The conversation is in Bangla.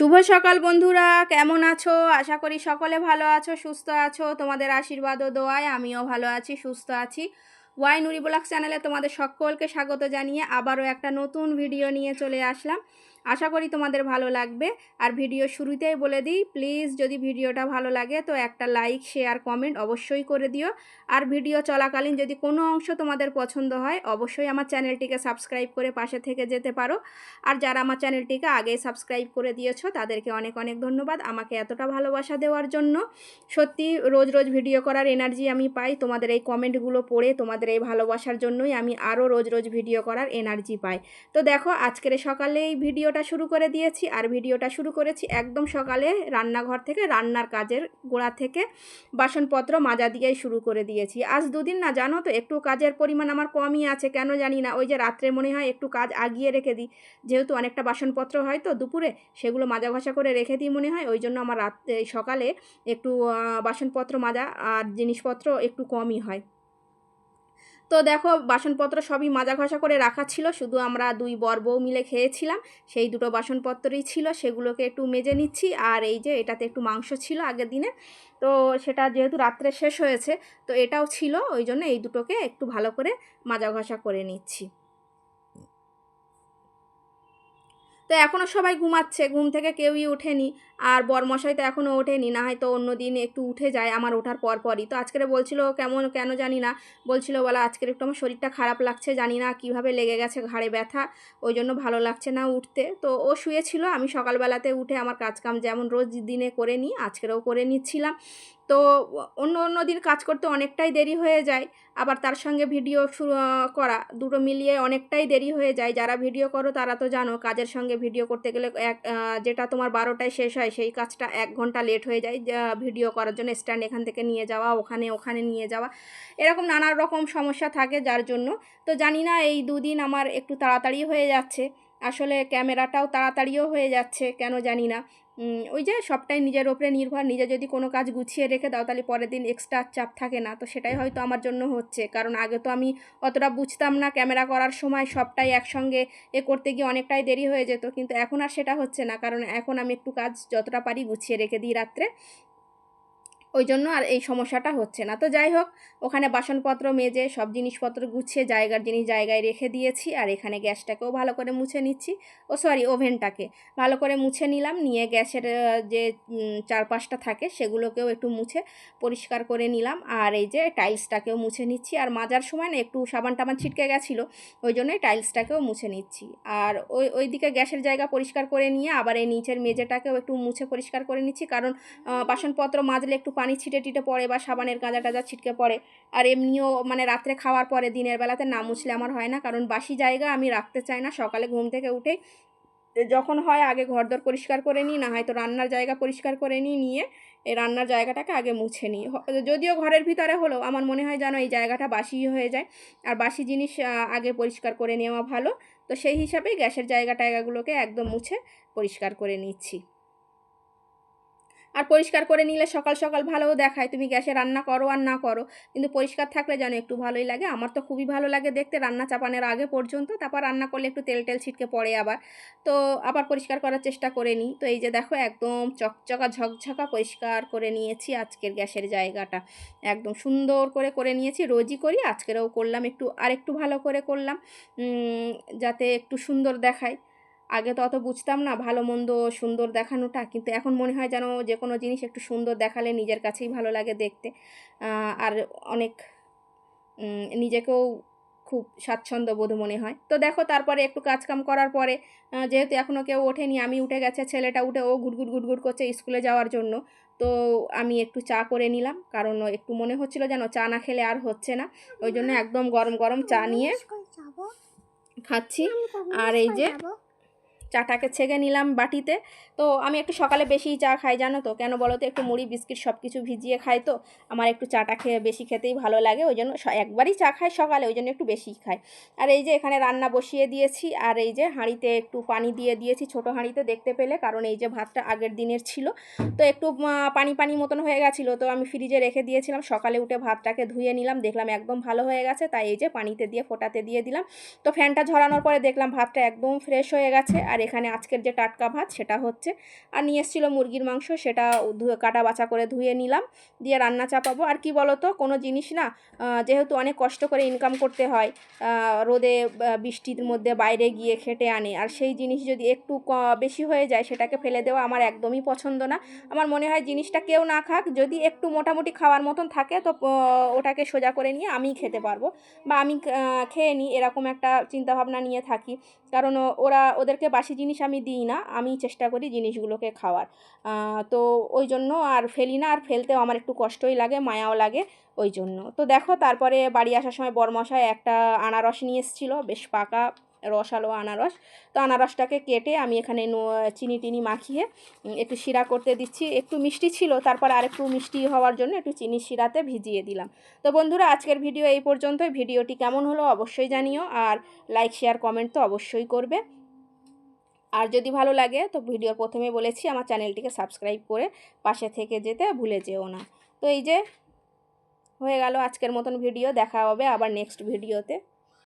শুভ সকাল বন্ধুরা, কেমন আছো? আশা করি সকলে ভালো আছো, সুস্থ আছো। তোমাদের আশীর্বাদ ও দোয়ায় আমিও ভালো আছি, সুস্থ আছি। ওয়াই নুরি ব্লগ চ্যানেলে তোমাদের সকলকে স্বাগত জানিয়ে আবারও একটা নতুন ভিডিও নিয়ে চলে আসলাম। আশা করি তোমাদের ভালো লাগবে। আর ভিডিও শুরুতেই বলে দিই প্লিজ যদি ভিডিওটা ভালো লাগে তো একটা লাইক শেয়ার কমেন্ট অবশ্যই করে দিও। আর ভিডিও চলাকালীন যদি কোনো অংশ তোমাদের পছন্দ হয়, অবশ্যই আমার চ্যানেলটিকে সাবস্ক্রাইব করে পাশে থেকে যেতে পারো। আর যারা আমার চ্যানেলটিকে আগেই সাবস্ক্রাইব করে দিয়েছ, তাদেরকে অনেক অনেক ধন্যবাদ আমাকে এতটা ভালোবাসা দেওয়ার জন্য। সত্যি রোজ রোজ ভিডিও করার এনার্জি আমি পাই, তোমাদের এই কমেন্টগুলো পড়ে তোমাদের এই ভালোবাসার জন্যই আমি আরও রোজ রোজ ভিডিও করার এনার্জি পাই। তো দেখো, আজকের সকালে এই ভিডিওটা শুরু করে দিয়েছি আর ভিডিওটা শুরু করেছি একদম সকালে রান্নাঘর থেকে, রান্নার কাজের গোড়া থেকে বাসনপত্র মাজা দিয়েই শুরু করে দিয়েছি। আজ দুদিন না, জানো তো, একটু কাজের পরিমাণ আমার কমই আছে, কেন জানি না। ওই যে রাত্রে মনে হয় একটু কাজ আগিয়ে রেখে দিই। যেহেতু অনেকটা বাসনপত্র হয় তো, দুপুরে সেগুলো মাজা ঘষা করে রেখে দিই মনে হয়, ওই জন্য আমার রাত সকালে একটু বাসনপত্র মাজা আর জিনিসপত্র একটু কমই হয়। তো দেখো, বাসনপত্র সবই মাজা ঘষা করে রাখা ছিল। শুধু আমরা দুই বর বউ মিলে খেয়েছিলাম। সেই দুটো বাসনপত্রই ছিল, সেগুলোকে একটু মেজে নিচ্ছি। আর এই যে, এটাতে একটু মাংস ছিল আগের দিনে। তো সেটা যেহেতু রাত্রে শেষ হয়েছে, তো এটাও ছিল। ওই জন্য এই দুটোকে একটু ভালো করে মাজা ঘষা করে নিচ্ছি। তো এখনও সবাই ঘুমাচ্ছে। ঘুম থেকে কেউই ওঠেনি। আর বরমশাই তো এখনও ওঠেনি, না হয়তো অন্য দিন একটু উঠে যায় আমার ওঠার পর পরই তো আজকের বলছিল, কেমন, কেন জানি না? বলছিল, বলা আজকের একটু আমার শরীরটা খারাপ লাগছে, জানি না কীভাবে লেগে গেছে ঘাড়ে ব্যথা, ওই জন্য ভালো লাগছে না উঠতে। তো ও শুয়েছিল, আমি সকালবেলাতে উঠে আমার কাজকাম যেমন রোজ দিনে করে নিই, আজকেরও করে নিচ্ছিলাম। তো অন্য অন্য দিন কাজ করতে অনেকটাই দেরি হয়ে যায়, আবার তার সঙ্গে ভিডিও শুরু করা দুটো মিলিয়ে অনেকটাই দেরি হয়ে যায়। যারা ভিডিও করো তারা তো জানো, কাজের সঙ্গে ভিডিও করতে গেলে এক যেটা তোমার বারোটায় শেষ হয় সেই কাজটা এক ঘণ্টা লেট হয়ে যায় ভিডিও করার জন্য স্ট্যান্ড এখান থেকে নিয়ে যাওয়া, ওখানে ওখানে নিয়ে যাওয়া। এরকম নানা রকম সমস্যা থাকে যার জন্য। তো জানি না এই দুদিন আমার একটু তাড়াতাড়ি হয়ে যাচ্ছে। আসলে ক্যামেরাটাও তাড়াতাড়িও হয়ে যাচ্ছে, কেন জানি না। ওই যে সবটাই নিজের ওপরে নির্ভর, নিজে যদি কোনো কাজ গুছিয়ে রেখে দাও তাহলে পরের দিন এক্সট্রা চাপ থাকে না। তো সেটাই হয়তো আমার জন্য হচ্ছে। কারণ আগে তো আমি অতটা বুঝতাম না ক্যামেরা করার সময় সবটাই একসঙ্গে এ করতে গিয়ে অনেকটাই দেরি হয়ে যেত। কিন্তু এখন আর সেটা হচ্ছে না। কারণ এখন আমি একটু কাজ যতটা পারি গুছিয়ে রেখে দিই রাত্রে। ওই জন্য আর এই সমস্যাটা হচ্ছে না। তো যাই হোক ওখানে বাসনপত্র মেজে, সব জিনিসপত্র গুছিয়ে, জায়গার জিনিস জায়গায় রেখে দিয়েছি। আর এখানে গ্যাসটাকেও ভালো করে মুছে নিচ্ছি। ও সরি, ওভেনটাকে ভালো করে মুছে নিলাম। নিয়ে গ্যাসের যে চারপাশটা থাকে, সেগুলোকেও একটু মুছে পরিষ্কার করে নিলাম। আর এই যে, টাইলসটাকেও মুছে নিচ্ছি। আর মাজার সময় না একটু সাবান টাবান ছিটকে গেছিল ওই জন্যই টাইলসটাকেও মুছে নিচ্ছি। আর ওই ওই দিকে গ্যাসের জায়গা পরিষ্কার করে নিয়ে, আবার এই নিচের মেঝেটাকেও একটু মুছে পরিষ্কার করে নিচ্ছি। কারণ বাসনপত্র মাজলে একটু পানি ছিটে টিটে পড়ে বা সাবানের গাঁজা টাজা ছিটকে পড়ে। আর এমনিও মানে রাত্রে খাওয়ার পরে দিনের বেলাতে না মুছলে আমার হয় না, কারণ বাসি জায়গা আমি রাখতে চাই না। সকালে ঘুম থেকে উঠেই যখন হয় আগে ঘরদোর পরিষ্কার করে নিই না হয়তো রান্নার জায়গা পরিষ্কার করে নিই, নিয়ে এই রান্নার জায়গাটাকে আগে মুছে নিই। যদিও ঘরের ভিতরে হলেও আমার মনে হয় যেন এই জায়গাটা বাসি হয়ে যায়। আর বাসি জিনিস আগে পরিষ্কার করে নেওয়া ভালো। তো সেই হিসাবেই গ্যাসের জায়গা টায়গাগুলোকে একদম মুছে পরিষ্কার করে নিচ্ছি। আর পরিষ্কার করে নিলে সকাল সকাল ভালোও দেখায়। তুমি গ্যাসে রান্না করো আর না করো। কিন্তু পরিষ্কার থাকলে যেন একটু ভালোই লাগে। আমার তো খুবই ভালো লাগে দেখতে রান্না চাপানোর আগে পর্যন্ত। তারপর রান্না করলে একটু তেল টেল ছিটকে পড়ে আবার। তো আবার পরিষ্কার করার চেষ্টা করে নিই। তো এই যে দেখো একদম চকচকা ঝকঝকা পরিষ্কার করে নিয়েছি আজকের গ্যাসের জায়গাটা। একদম সুন্দর করে করে নিয়েছি। রোজই করি, আজকেরও করলাম। একটু আর একটু ভালো করে করলাম। যাতে একটু সুন্দর দেখায়। আগে তো অত বুঝতাম না ভালো মন্দ সুন্দর দেখানোটা। কিন্তু এখন মনে হয় যেন যে কোনো জিনিস একটু সুন্দর দেখালে নিজের কাছেই ভালো লাগে দেখতে। আর অনেক নিজেকেও খুব স্বাচ্ছন্দ্য বোধ মনে হয়। তো দেখো তারপরে একটু কাজকাম করার পরে যেহেতু এখনও কেউ ওঠেনি আমি উঠে গেছে ছেলেটা উঠে ও গুটগুট গুটগুট করছে স্কুলে যাওয়ার জন্য। তো আমি একটু চা করে নিলাম কারণ একটু মনে হচ্ছিল যেন চা না খেলে আর হচ্ছে না। ওই জন্য একদম গরম গরম চা নিয়ে খাচ্ছি। আর এই যে চাটাকে ছেঁকে নিলাম বাটিতে। তো আমি একটু সকালে বেশিই চা খাই, জানো তো? কেন বলো তো? একটু মুড়ি, বিস্কিট সব কিছু ভিজিয়ে খাই তো। আমার একটু চাটা খেয়ে বেশি খেতেই ভালো লাগে, ওই জন্য একবারই চা খাই সকালে, ওই জন্য একটু বেশি খাই। আর এই যে এখানে রান্না বসিয়ে দিয়েছি, আর এই যে হাঁড়িতে একটু পানি দিয়ে দিয়েছি ছোট হাঁড়িতে দেখতে পেলে, কারণ এই যে ভাতটা আগের দিনের ছিল। তো একটু পানি পানি মতন হয়ে গেছিল, তো আমি ফ্রিজে রেখে দিয়েছিলাম, সকালে উঠে ভাতটাকে ধুয়ে নিলাম, দেখলাম একদম ভালো হয়ে গেছে, তাই এই যে পানিতে দিয়ে, ফোটাতে দিয়ে দিলাম। তো ফ্যানটা ঝরানোর পরে দেখলাম ভাতটা একদম ফ্রেশ হয়ে গেছে, আর এখানে আজকের যে টাটকা ভাত সেটা হচ্ছে, আর নিয়ে এসেছিল মুরগির মাংস, সেটা ধুয়ে কাটা বাছা করে ধুয়ে নিলাম, দিয়ে রান্না চাপাবো। আর কি বলো তো কোনো জিনিস না যেহেতু অনেক কষ্ট করে ইনকাম করতে হয় রোদে বৃষ্টির মধ্যে বাইরে গিয়ে খেটে আনে। আর সেই জিনিস যদি একটু বেশি হয়ে যায়, সেটাকে ফেলে দেওয়া আমার একদমই পছন্দ না। আমার মনে হয় জিনিসটা কেউ না খাক, যদি একটু মোটামুটি খাওয়ার মতন থাকে, তো ওটাকে সোজা করে নিয়ে আমিই খেতে পারব। বা আমি খেয়ে নিই, এরকম একটা চিন্তাভাবনা নিয়ে থাকি। কারণ ওরা ওদেরকে বাসি জিনিস আমি দিই না, আমি চেষ্টা করি জিনিসগুলোকে খাওয়ার। তো ওই জন্য আর ফেলি না, আর ফেলতেও আমার একটু কষ্টই লাগে, মায়াও লাগে ওই জন্য। তো দেখো, তারপরে বাড়ি আসার সময় বরমশাই একটা আনারস নিয়ে এসেছিল, বেশ পাকা, রসালো আনারস। তো আনারসটাকে কেটে আমি এখানে চিনি টিনি মাখিয়ে একটু শিরা করতে দিচ্ছি। একটু মিষ্টি ছিল, তারপর আর একটু মিষ্টি হওয়ার জন্য একটু চিনি শিরাতে ভিজিয়ে দিলাম। তো বন্ধুরা, আজকের ভিডিও এই পর্যন্তই। ভিডিওটি কেমন হলো অবশ্যই জানিও, আর লাইক, শেয়ার, কমেন্ট তো অবশ্যই করবে। আর যদি ভালো লাগে, তো ভিডিওর প্রথমে বলেছি আমার চ্যানেলটিকে সাবস্ক্রাইব করে পাশে থেকে যেতে ভুলে যেও না। তো এই যে, হয়ে গেল আজকের মতন ভিডিও, দেখা হবে আবার নেক্সট ভিডিওতে।